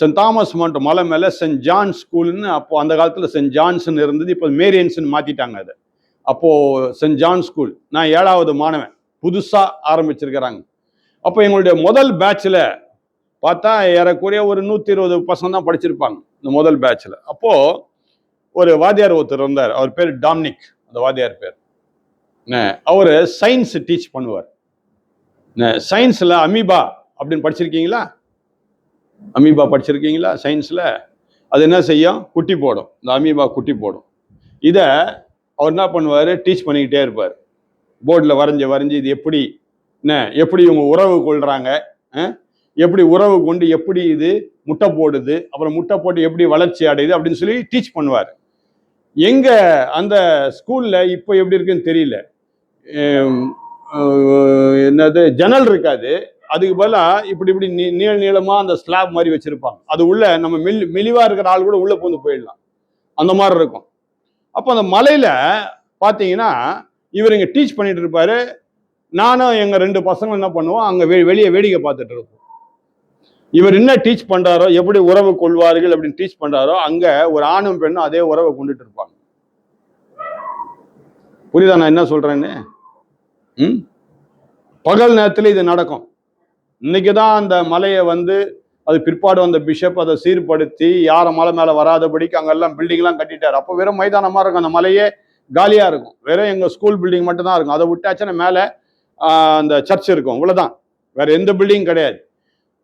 Send Thomas mount மலை மேலே send John ஸ்கூல்னு அப்போ அந்த காலத்தில் சென்ட் ஜான்ஸ்னு இருந்தது இப்போ மேரியன்ஸ்னு மாற்றிட்டாங்க அதை. அப்போது சென்ட் ஜான் ஸ்கூல் நான் ஏழாவது மாணவன் புதுசாக ஆரம்பிச்சிருக்கிறாங்க. அப்போ எங்களுடைய முதல் பேட்சில் பார்த்தா ஏறக்குறைய ஒரு நூற்றி இருபது பசங்க தான் படிச்சிருப்பாங்க இந்த முதல் பேட்சில் அப்போது ஒரு வாத்தியார் ஒருத்தர் இருந்தார் அவர் பேர் டாம்னிக் அந்த வாத்தியார் பேர். அவர் சயின்ஸ் டீச் பண்ணுவார். சயின்ஸில் அமீபா அப்படின்னு படிச்சிருக்கீங்களா? அமீபா படிச்சிருக்கீங்களா? சயின்ஸில் அது என்ன செய்யும்? குட்டி போடும். இந்த அமீபா குட்டி போடும். இதை அவர் என்ன பண்ணுவார்? டீச் பண்ணிக்கிட்டே இருப்பார். போர்டில் வரைஞ்சி வரைஞ்சி இது எப்படி என்ன எப்படி இவங்க உறவு கொள்கிறாங்க எப்படி உறவு கொண்டு எப்படி இது முட்டை போடுது அப்புறம் முட்டை போட்டு எப்படி வளர்ச்சி அடையுது அப்படின்னு சொல்லி டீச் பண்ணுவார். எங்கே அந்த ஸ்கூலில் இப்போ எப்படி இருக்குன்னு தெரியல. என்னது? ஜன்னல் இருக்காது. அதுக்கு பதிலாக இப்படி இப்படி நீ நீள நீளமாக அந்த ஸ்லாப் மாதிரி வச்சுருப்பாங்க. அது உள்ள நம்ம மெல் மெலிவாக இருக்கிற ஆள் கூட உள்ளே பூந்து போயிடலாம். அந்த மாதிரி இருக்கும். அப்போ அந்த மலையில் பார்த்தீங்கன்னா இவர் இங்கே டீச் பண்ணிட்டு இருப்பாரு. நானும் எங்கள் ரெண்டு பசங்களும் என்ன பண்ணுவோம் அங்கே வெ வெளியே வேடிக்கை பார்த்துட்டு இருப்போம். இவர் என்ன டீச் பண்ணுறாரோ எப்படி உறவு கொள்வார்கள் அப்படின்னு டீச் பண்ணுறாரோ அங்கே ஒரு ஆணும் பெண்ணும் அதே உறவை கொண்டுட்டு இருப்பாங்க. புரியுதா நான் என்ன சொல்கிறேன்னு ம்? பகல் நேரத்தில் இது நடக்கும். இன்னைக்கு தான் அந்த மலையை வந்து அது பிற்பாடு வந்த பிஷப் அதை சீர்படுத்தி யாரும் மலை மேலே வராதபடிக்கு அங்கெல்லாம் பில்டிங்லாம் கட்டிட்டார். அப்போ வெறும் மைதானமாக இருக்கும். அந்த மலையே காலியாக இருக்கும். வெறும் எங்கள் ஸ்கூல் பில்டிங் மட்டும்தான் இருக்கும். அதை விட்டாச்சுன்னா மேலே அந்த சர்ச் இருக்கும். இவ்வளோதான் வேற எந்த பில்டிங் கிடையாது.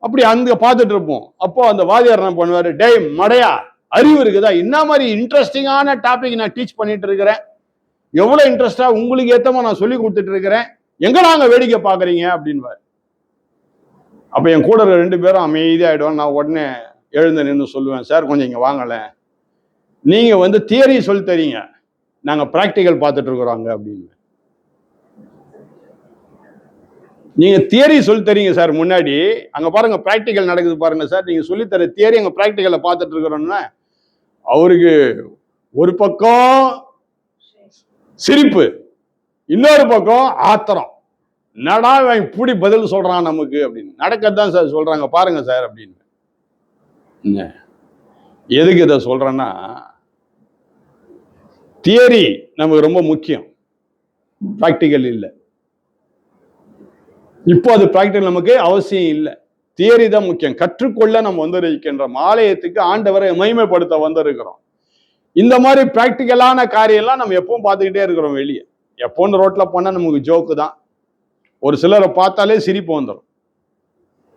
அப்படி அங்கே பார்த்துட்டு இருப்போம். அப்போ அந்த வாதியார் என்ன பண்ணுவார் டே மடையா அறிவு இருக்குதா? என்ன மாதிரி இன்ட்ரெஸ்டிங்கான டாபிக் நான் டீச் பண்ணிட்டு இருக்கிறேன். எவ்வளோ இன்ட்ரெஸ்டாக உங்களுக்கு ஏற்றமா நான் சொல்லி கொடுத்துட்டு இருக்கிறேன். எங்கே நாங்கள் வேடிக்கை பார்க்குறீங்க? அப்படின்வார் அப்போ என் கூட இருக்கிற ரெண்டு பேரும் அமைதியாயிடுவோம் நான் உடனே எழுந்து நின்று சொல்லுவேன் சார் கொஞ்சம் இங்கே வாங்கலை நீங்கள் வந்து தியரி சொல்லி தரீங்க. நாங்கள் ப்ராக்டிக்கல் பார்த்துட்டு இருக்கிறோங்க அப்படின்னு. நீங்கள் தியரி சொல்லி தரீங்க சார் முன்னாடி. அங்கே பாருங்கள் ப்ராக்டிக்கல் நடக்குது பாருங்கள் சார். நீங்கள் சொல்லித்தர தியரி அங்கே ப்ராக்டிக்கலை பார்த்துட்டு அவருக்கு ஒரு பக்கம் சிரிப்பு இன்னொரு பக்கம் ஆத்திரம். நடா இப்படி பதில் சொல்கிறான் நமக்கு அப்படின்னு. நடக்கத்தான் சார் சொல்கிறாங்க பாருங்கள் சார் அப்படின்னு. எதுக்கு இதை சொல்கிறேன்னா தியரி நமக்கு ரொம்ப முக்கியம். ப்ராக்டிக்கல் இல்லை. இப்போ அது ப்ராக்டிக்கல் நமக்கு அவசியம் இல்லை. தியரி தான் முக்கியம். கற்றுக்கொள்ள நம்ம வந்திருக்கின்றோம் ஆலயத்துக்கு ஆண்டவரை மகிமைப்படுத்த வந்திருக்கிறோம். இந்த மாதிரி ப்ராக்டிக்கலான காரியம்லாம் நம்ம எப்பவும் பார்த்துக்கிட்டே இருக்கிறோம் வெளியே. எப்போன்னு ரோட்டில் போனால் நமக்கு ஜோக்கு தான். ஒரு சிலரை பார்த்தாலே சிரிப்பு வந்துடும்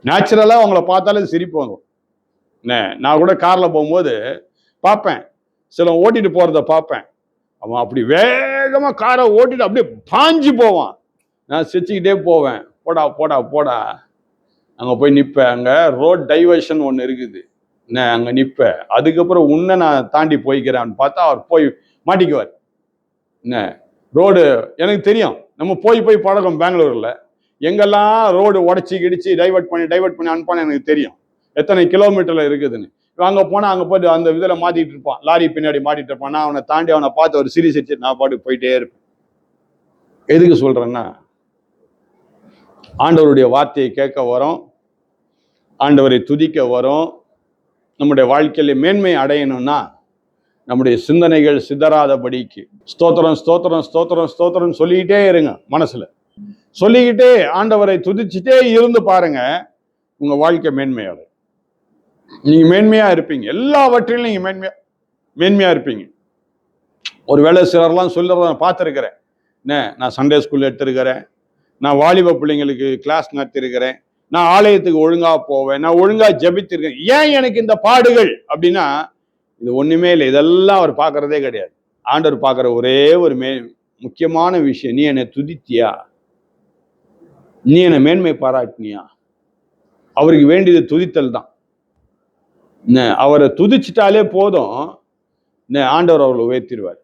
நேச்சுரலாக அவங்கள பார்த்தாலே சிரிப்பு வந்துடும் என்ன? நான் கூட காரில் போகும்போது பார்ப்பேன். சில ஓட்டிட்டு போகிறத பார்ப்பேன். அவன் அப்படி வேகமாக காரை ஓட்டிட்டு அப்படியே பாஞ்சு போவான். நான் சிரிச்சுக்கிட்டே போவேன். போடா போடா போடா. அங்கே போய் நிற்பேன் அங்கே ரோட் டைவர்ஷன் ஒன்று இருக்குது. என்ன? அங்கே நிற்பேன் அதுக்கப்புறம் உன்னை நான் தாண்டி போய்க்கிறான்னு பார்த்தா அவர் போய் மாட்டிக்குவார். என்ன? ரோடு எனக்கு தெரியும். நம்ம போய் போய் பழக்கம் பெங்களூரில். எங்கெல்லாம் ரோடு உடச்சி கிடிச்சு டைவர்ட் பண்ணி டைவெர்ட் பண்ணி அனுப்பான்னு எனக்கு தெரியும். எத்தனை கிலோமீட்டரில் இருக்குதுன்னு. இப்போ அங்கே போனால் அங்கே போய் அந்த இதில் மாட்டிகிட்டு இருப்பான். லாரி பின்னாடி மாட்டிட்டு இருப்பான். நான் அவனை தாண்டி அவனை பார்த்து ஒரு சிரி சிரிச்சு நான் பாட்டுக்கு போயிட்டே இருப்பேன். எதுக்கு சொல்கிறேன்னா ஆண்டவருடைய வார்த்தையை கேட்க வரோம். ஆண்டவரை துதிக்க வரோம். நம்முடைய வாழ்க்கையில மேன்மை அடையணும்னா நம்முடைய சிந்தனைகள் சிதறாதபடிக்கு. ஸ்தோத்திரம் ஸ்தோத்திரம் ஸ்தோத்திரம் ஸ்தோத்திரம் சொல்லிக்கிட்டே இருங்க மனசுல. சொல்லிக்கிட்டே ஆண்டவரை துதிச்சுட்டே இருந்து பாருங்க உங்க வாழ்க்கை மேன்மை நீங்கள் நீங்க மேன்மையா இருப்பீங்க. எல்லாவற்றிலும் நீங்க மேன்மையா மேன்மையா இருப்பீங்க. ஒருவேளை சிலர்லாம் சொல்லுறத நான் பார்த்துருக்கிறேன். என்ன நான் சண்டே ஸ்கூல் எடுத்திருக்கிறேன். நான் வாலிப பிள்ளைங்களுக்கு கிளாஸ் நடத்திருக்கிறேன். நான் ஆலயத்துக்கு ஒழுங்கா போவேன். நான் ஒழுங்கா ஜபித்திருக்கேன். ஏன் எனக்கு இந்த பாடுகள்? அப்படின்னா இது ஒண்ணுமே இல்லை. இதெல்லாம் அவர் பார்க்கறதே கிடையாது. ஆண்டவர் பார்க்குற ஒரே ஒரு மே முக்கியமான விஷயம் நீ என்னை துதித்தியா? நீ என்னை மேன்மை பாராட்டினியா? அவருக்கு வேண்டியது துதித்தல் தான். அவரை துதிச்சிட்டாலே போதும். என்ன, ஆண்டவர் அவர்களை உயர்த்திடுவார்.